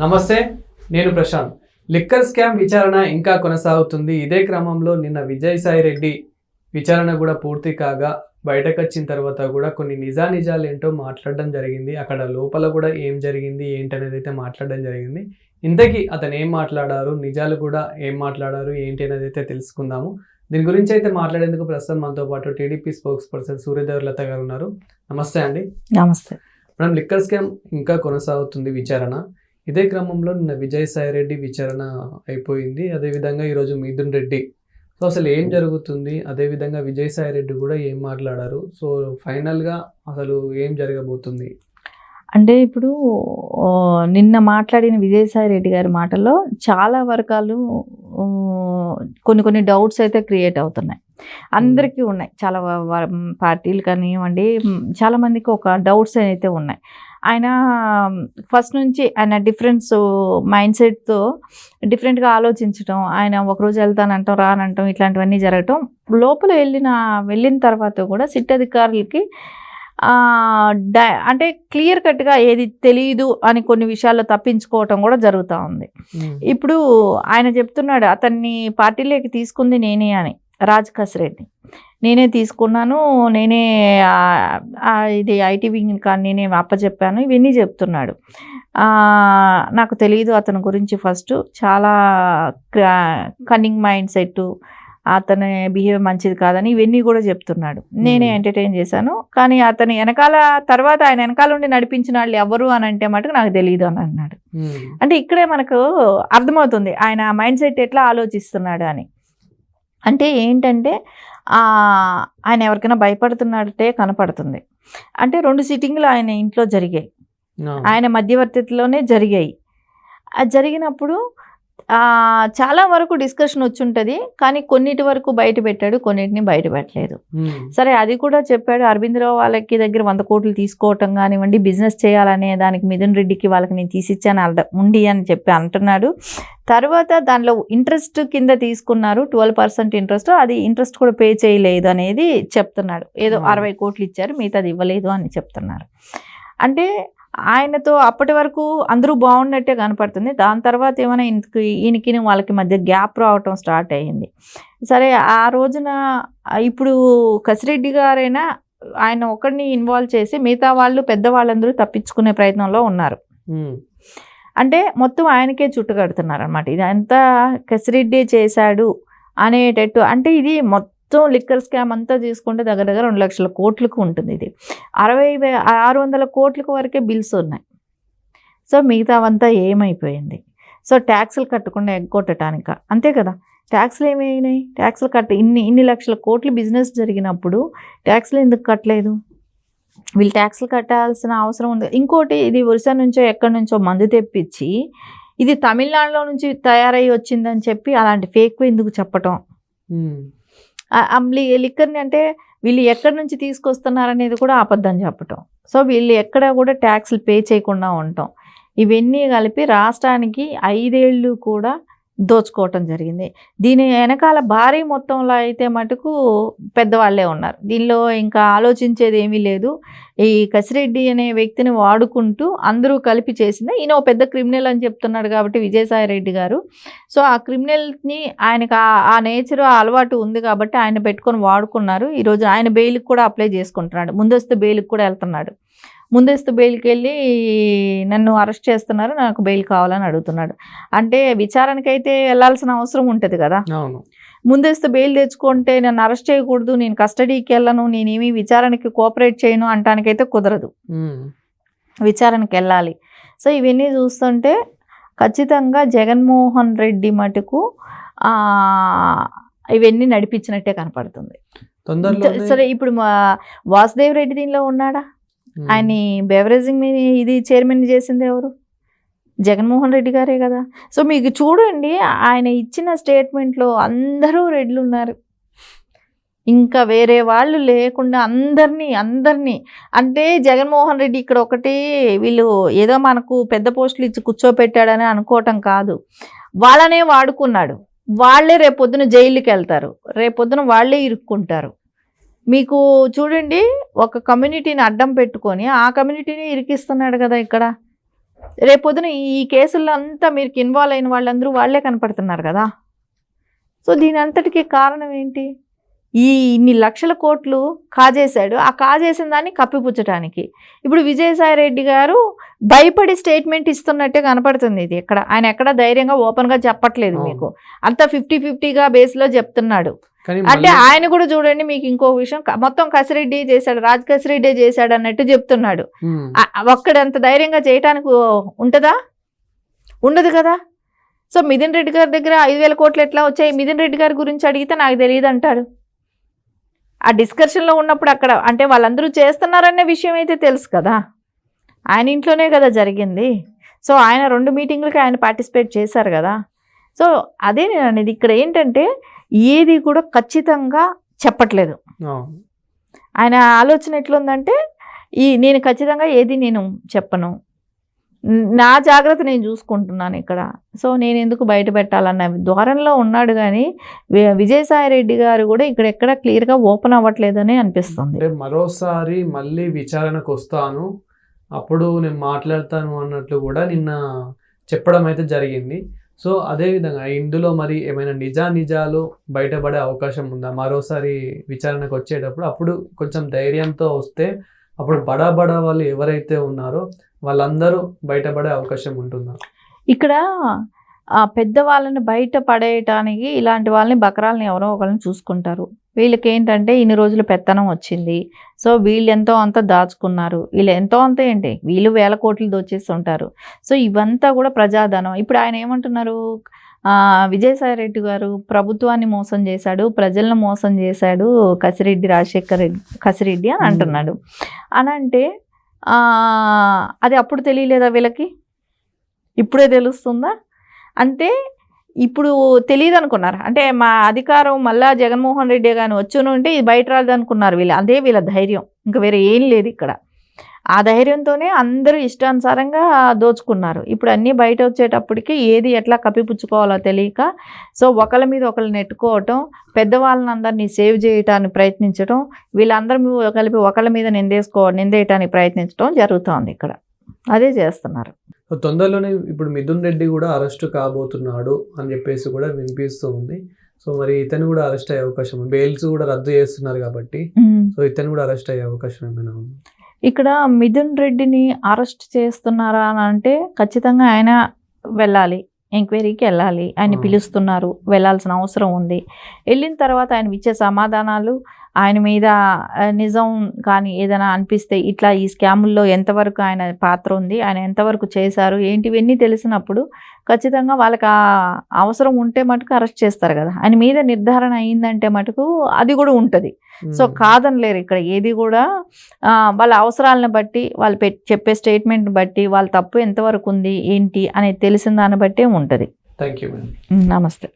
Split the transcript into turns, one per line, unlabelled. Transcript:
నమస్తే నేను Prashanth. Liquor scam విచారణ ఇంకా కొనసాగుతుంది. ఇదే క్రమంలో నిన్న విజయసాయి రెడ్డి విచారణ కూడా పూర్తి కాగా బయటకు వచ్చిన తర్వాత కూడా కొన్ని నిజానిజాలు ఏంటో మాట్లాడడం జరిగింది. అక్కడ లోపల కూడా ఏం జరిగింది ఏంటనేది అయితే మాట్లాడడం జరిగింది. ఇంతకీ అతను ఏం మాట్లాడారు నిజాలు కూడా ఏం మాట్లాడారు ఏంటి అనేది అయితే తెలుసుకుందాము. దీని గురించి అయితే మాట్లాడేందుకు ప్రస్తుతం మనతో పాటు TDP spokesperson Suryadevara Latha గారు ఉన్నారు. నమస్తే అండి.
నమస్తే.
మనం లిక్కర్ స్కామ్ ఇంకా కొనసాగుతుంది విచారణ. ఇదే క్రమంలో నిన్న విజయసాయి రెడ్డి విచారణ అయిపోయింది. అదేవిధంగా ఈరోజు మిథున్ రెడ్డి. సో అసలు ఏం జరుగుతుంది? అదేవిధంగా విజయసాయి రెడ్డి కూడా ఏం మాట్లాడారు? సో ఫైనల్గా అసలు ఏం జరగబోతుంది?
అంటే ఇప్పుడు నిన్న మాట్లాడిన విజయసాయి రెడ్డి గారి మాటల్లో చాలా వర్గాలు కొన్ని కొన్ని డౌట్స్ అయితే క్రియేట్ అవుతున్నాయి. అందరికీ ఉన్నాయి. చాలా పార్టీలు కానివ్వండి మ్, చాలా మందికి ఒక డౌట్స్ అయితే ఉన్నాయి. ఆయన ఫస్ట్ నుంచి ఆయన డిఫరెన్స్ మైండ్ సెట్తో డిఫరెంట్గా ఆలోచించడం ఆయన ఒకరోజు వెళ్తానంటాం రానంటాం ఇట్లాంటివన్నీ జరగటం. లోపల వెళ్ళిన వెళ్ళిన తర్వాత కూడా సిట్ అధికారులకి అంటే క్లియర్ కట్గా ఏది తెలియదు అని కొన్ని విషయాల్లో తప్పించుకోవటం కూడా జరుగుతూ ఉంది. ఇప్పుడు ఆయన చెప్తున్నాడు అతన్ని పార్టీలోకి తీసుకుంది నేనే అని. రాజ్ కసిరెడ్డి నేనే తీసుకున్నాను నేనే ఇది ఐటీ వింగ్ కానీ నేనే అప్పచెప్పాను ఇవన్నీ చెప్తున్నాడు. నాకు తెలియదు అతని గురించి ఫస్ట్. చాలా కన్నింగ్ మైండ్ సెట్ అతని బిహేవియర్ మంచిది కాదని ఇవన్నీ కూడా చెప్తున్నాడు. నేనే. ఎంటర్టైన్ చేశాను. కానీ అతని వెనకాల తర్వాత ఆయన వెనకాల ఉండి నడిపించిన వాళ్ళు ఎవరు అని అంటే మటుకు నాకు తెలియదు అని అన్నాడు. అంటే ఇక్కడే మనకు అర్థమవుతుంది ఆయన మైండ్ సెట్ ఎట్లా ఆలోచిస్తున్నాడు అని. అంటే ఏంటంటే ఆ, ఆయన ఎవరికైనా భయపడుతున్నట్టే కనపడుతుంది. అంటే రెండు సిట్టింగ్లు ఆయన ఇంట్లో జరిగాయి. ఆయన మధ్యవర్తిత్వలోనే జరిగాయి. అది జరిగినప్పుడు చాలా వరకు డిస్కషన్ వచ్చి ఉంటుంది కానీ కొన్నిటి వరకు బయట పెట్టాడు కొన్నిటిని బయట పెట్టలేదు. సరే అది కూడా చెప్పాడు అరవిందరావు వాళ్ళకి దగ్గర వంద కోట్లు తీసుకోవటం కానివ్వండి బిజినెస్ చేయాలనే దానికి మిథున్ రెడ్డికి వాళ్ళకి నేను తీసిచ్చాను అర్థం ఉండి అని చెప్పి అంటున్నాడు తర్వాత దానిలో ఇంట్రెస్ట్ కింద తీసుకున్నారు ట్వెల్వ్ పర్సెంట్ ఇంట్రెస్ట్ అది ఇంట్రెస్ట్ కూడా పే చేయలేదు అనేది చెప్తున్నాడు ఏదో. అరవై కోట్లు ఇచ్చారు మిగతాది ఇవ్వలేదు అని చెప్తున్నారు అంటే ఆయనతో అప్పటి వరకు అందరూ బాగున్నట్టే కనపడుతుంది. దాని తర్వాత ఏమైనా ఈయనకి ఈయనకి వాళ్ళకి మధ్య గ్యాప్ రావటం స్టార్ట్ అయ్యింది. సరే ఆ రోజున ఇప్పుడు కసిరెడ్డి గారైనా ఆయన ఒకరిని ఇన్వాల్వ్ చేసి మిగతా వాళ్ళు పెద్దవాళ్ళందరూ తప్పించుకునే ప్రయత్నంలో ఉన్నారు. అంటే మొత్తం ఆయనకే చుట్టుకడుతున్నారు అనమాట ఇదంతా కసిరెడ్డి చేశాడు అనేటట్టు అంటే ఇది మొత్తం మొత్తం లిక్కర్ స్కామ్ అంతా తీసుకుంటే దగ్గర దగ్గర రెండు లక్షల కోట్లకు ఉంటుంది ఇది. అరవై వే- ఆరు వందల కోట్లకు వరకే బిల్స్ ఉన్నాయి. సో మిగతావంతా ఏమైపోయింది? సో ట్యాక్సులు కట్టకుండా ఎగ్గొట్టడానిక అంతే కదా? ట్యాక్స్లు ఏమైనాయి? ట్యాక్స్లు కట్ట ఇన్ని ఇన్ని లక్షల కోట్లు బిజినెస్ జరిగినప్పుడు ట్యాక్స్లు ఎందుకు కట్టలేదు? వీళ్ళు ట్యాక్స్లు కట్టాల్సిన అవసరం ఉంది. ఇంకోటి ఇది ఒరిసా నుంచో ఎక్కడి నుంచో మందు తెప్పించి ఇది తమిళనాడులో నుంచి తయారై వచ్చిందని చెప్పి అలాంటి ఫేక్ ఎందుకు చెప్పటం? లిక్కర్ని అంటే వీళ్ళు ఎక్కడి నుంచి తీసుకొస్తున్నారనేది కూడా అబద్ధం చెప్పటం. సో వీళ్ళు ఎక్కడ కూడా ట్యాక్స్లు పే చేయకుండా ఉండటం. ఇవన్నీ కలిపి రాష్ట్రానికి ఐదేళ్ళు కూడా దోచుకోవటం జరిగింది. దీని వెనకాల భారీ మొత్తంలో అయితే మటుకు పెద్దవాళ్ళే ఉన్నారు. దీనిలో ఇంకా ఆలోచించేది ఏమీ లేదు. ఈ కసిరెడ్డి అనే వ్యక్తిని వాడుకుంటూ అందరూ కలిపి చేసిన ఈయన ఓ పెద్ద క్రిమినల్ అని చెప్తున్నాడు కాబట్టి విజయసాయి రెడ్డి గారు. సో ఆ క్రిమినల్ని ఆయనకు ఆ- ఆ నేచర్ ఆ అలవాటు ఉంది కాబట్టి ఆయన పెట్టుకొని వాడుకున్నారు. ఈరోజు ఆయన బెయిల్కి కూడా అప్లై చేసుకుంటున్నాడు. ముందస్తు బెయిల్కి కూడా వెళ్తున్నాడు. ముందస్తు బెయిల్కి వెళ్ళి నన్ను అరెస్ట్ చేస్తున్నారు నాకు బెయిల్ కావాలని అడుగుతున్నాడు. అంటే విచారణకైతే వెళ్ళాల్సిన అవసరం ఉంటుంది కదా. ముందస్తు బెయిల్ తెచ్చుకుంటే నన్ను అరెస్ట్ చేయకూడదు నేను కస్టడీకి వెళ్ళను నేనేమి విచారణకి కోఆపరేట్ చేయను అంటానికైతే కుదరదు. విచారణకి వెళ్ళాలి. సో ఇవన్నీ చూస్తుంటే ఖచ్చితంగా జగన్మోహన్ రెడ్డి మటుకు ఇవన్నీ నడిపించినట్టే కనపడుతుంది. సరే ఇప్పుడు వాసుదేవ్ రెడ్డి దీనిలో ఉన్నాడా. ఆయన బెవరేజింగ్ ఇది చైర్మన్ చేసింది ఎవరు? జగన్మోహన్ రెడ్డి గారే కదా. సో మీకు చూడండి ఆయన ఇచ్చిన స్టేట్మెంట్లో అందరూ రెడ్లు ఉన్నారు. ఇంకా వేరే వాళ్ళు లేకుండా అందరినీ అందరినీ. అంటే జగన్మోహన్ రెడ్డి ఇక్కడ ఒకటి వీళ్ళు ఏదో మనకు పెద్ద పోస్టులు ఇచ్చి కూర్చోపెట్టాడని అనుకోవటం కాదు. వాళ్ళనే వాడుకున్నాడు. వాళ్ళే రేపొద్దున జైలుకి వెళ్తారు రేపొద్దున వాళ్ళే ఇరుక్కుంటారు. మీకు చూడండి ఒక కమ్యూనిటీని అడ్డం పెట్టుకొని ఆ కమ్యూనిటీని ఇరికిస్తున్నాడు కదా ఇక్కడ. రేపొద్దున ఈ కేసుల్లో అంతా మీకు ఇన్వాల్వ్ అయిన వాళ్ళందరూ వాళ్ళే కనపడుతున్నారు కదా. సో దీని అంతటికి కారణం ఏంటి? ఈ ఇన్ని లక్షల కోట్లు కాజేశాడు. ఆ కాజేసిన దాన్ని కప్పిపుచ్చటానికి. ఇప్పుడు విజయసాయి రెడ్డి గారు భయపడి స్టేట్మెంట్ ఇస్తున్నట్టే కనపడుతుంది ఇది ఎక్కడ ఆయన ఎక్కడ ధైర్యంగా ఓపెన్గా చెప్పట్లేదు. మీకు. అంతా ఫిఫ్టీ ఫిఫ్టీగా బేస్లో చెప్తున్నాడు. అంటే ఆయన కూడా చూడండి మీకు ఇంకో విషయం. మొత్తం కసిరెడ్డి చేశాడు రాజ్ కసిరెడ్డి చేశాడు అన్నట్టు చెప్తున్నాడు. ఒక్కడంత ధైర్యంగా చేయటానికి ఉంటుందా? ఉండదు కదా. సో మిథున్ రెడ్డి గారి దగ్గర ఐదు వేల కోట్లు ఎట్లా వచ్చాయి? మిథున్ రెడ్డి గారి గురించి అడిగితే నాకు తెలియదు అంటాడు ఆ డిస్కషన్లో ఉన్నప్పుడు అక్కడ అంటే వాళ్ళందరూ చేస్తున్నారనే విషయం అయితే తెలుసు కదా. ఆయన ఇంట్లోనే కదా జరిగింది. సో ఆయన రెండు మీటింగ్లకి ఆయన పార్టిసిపేట్ చేశారు కదా. సో అదే నేను అనేది ఇక్కడ ఏంటంటే ఏది కూడా ఖచ్చితంగా చెప్పట్లేదు. ఆయన ఆలోచన ఎట్లుందంటే ఈ నేను ఖచ్చితంగా ఏది నేను చెప్పను. న- జాగ్రత్త నేను చూసుకుంటున్నాను ఇక్కడ. సో నేను ఎందుకు బయట పెట్టాలన్న ద్వారంలో ఉన్నాడు కానీ వి- విజయసాయి రెడ్డి గారు కూడా ఇక్కడ ఎక్కడ క్లియర్గా ఓపెన్ అవ్వట్లేదని అనిపిస్తుంది.
మరోసారి మళ్ళీ విచారణకు వస్తాను. అప్పుడు నేను మాట్లాడతాను అన్నట్లు కూడా నిన్న చెప్పడం అయితే జరిగింది. సో అదే విధంగా ఇందులో మరి ఏమైనా నిజా నిజాలు బయటపడే అవకాశం ఉందా? మరోసారి విచారణకు వచ్చేటప్పుడు అప్పుడు కొంచెం ధైర్యంతో వస్తే అప్పుడు బడా బడా వాళ్ళు ఎవరైతే ఉన్నారో వాళ్ళందరూ బయటపడే అవకాశం ఉంటుందా?
ఇక్కడ ఆ బయట పడేయటానికి ఇలాంటి వాళ్ళని బకరాలని ఎవరో ఒకరిని చూసుకుంటారు. వీళ్ళకి ఏంటంటే ఇన్ని రోజులు పెత్తనం వచ్చింది. సో వీళ్ళు ఎంతో అంత దాచుకున్నారు. వీళ్ళు ఎంతో అంత ఏంటి? వీళ్ళు వేల కోట్లు దోచేసి ఉంటారు సో ఇవంతా కూడా ప్రజాధనం. ఇప్పుడు ఆయన ఏమంటున్నారు? విజయసాయి రెడ్డి గారు ప్రభుత్వాన్ని మోసం చేశాడు ప్రజలను మోసం చేశాడు కసిరెడ్డి రాజశేఖర్ రెడ్డి కసిరెడ్డి అని అంటున్నాడు. అని అంటే అది అప్పుడు తెలియలేదా వీళ్ళకి? ఇప్పుడే తెలుస్తుందా? అంటే ఇప్పుడు తెలియదు అనుకున్నారు అంటే మా అధికారం మళ్ళా జగన్మోహన్ రెడ్డి కానీ వచ్చును ఉంటే ఇది బయట రాదు అనుకున్నారు వీళ్ళు. అదే వీళ్ళ ధైర్యం. ఇంకా వేరే ఏం లేదు ఇక్కడ. ఆ ధైర్యంతోనే అందరూ ఇష్టానుసారంగా దోచుకున్నారు. ఇప్పుడు అన్నీ బయట వచ్చేటప్పటికి ఏది ఎట్లా కప్పిపుచ్చుకోవాలో తెలియక సో ఒకళ్ళ మీద ఒకళ్ళు నెట్టుకోవటం పెద్దవాళ్ళని అందరినీ సేవ్ చేయటానికి ప్రయత్నించడం వీళ్ళందరూ కలిపి ఒకళ్ళ మీద నిందేసుకో నిందేయటానికి ప్రయత్నించడం జరుగుతోంది ఇక్కడ. అదే చేస్తున్నారు.
తొందరలోనే ఇప్పుడు మిథున్ రెడ్డి కూడా అరెస్ట్ కాబోతున్నాడు అని చెప్పేసి కూడా వినిపిస్తూ ఉంది. సో మరి ఇతను కూడా అరెస్ట్ అయ్యే అవకాశం బెయిల్స్ కూడా రద్దు చేస్తున్నారు కాబట్టి సో ఇతను కూడా అరెస్ట్ అయ్యే అవకాశం ఏమైనా ఉంది?
ఇక్కడ మిథున్ రెడ్డిని అరెస్ట్ చేస్తున్నారా అని అంటే ఖచ్చితంగా ఆయన వెళ్ళాలి ఎంక్వైరీకి వెళ్ళాలి ఆయన. పిలుస్తున్నారు వెళ్ళాల్సిన అవసరం ఉంది. వెళ్ళిన తర్వాత ఆయన ఇచ్చే సమాధానాలు ఆయన మీద నిజం కానీ ఏదైనా అనిపిస్తే ఇట్లా ఈ స్కాముల్లో ఎంతవరకు ఆయన పాత్ర ఉంది ఆయన ఎంతవరకు చేశారు ఏంటివన్నీ తెలిసినప్పుడు ఖచ్చితంగా వాళ్ళకి ఆ అవసరం ఉంటే మటుకు అరెస్ట్ చేస్తారు కదా. ఆయన మీద నిర్ధారణ అయిందంటే మటుకు అది కూడా ఉంటుంది. సో. కాదనలేరు ఇక్కడ ఏది కూడా వాళ్ళ అవసరాలను బట్టి వాళ్ళు పెట్ చెప్పే స్టేట్మెంట్ బట్టి వాళ్ళ తప్పు ఎంతవరకు ఉంది ఏంటి అనేది తెలిసిన దాన్ని బట్టే ఉంటుంది.
థ్యాంక్ యూ
నమస్తే.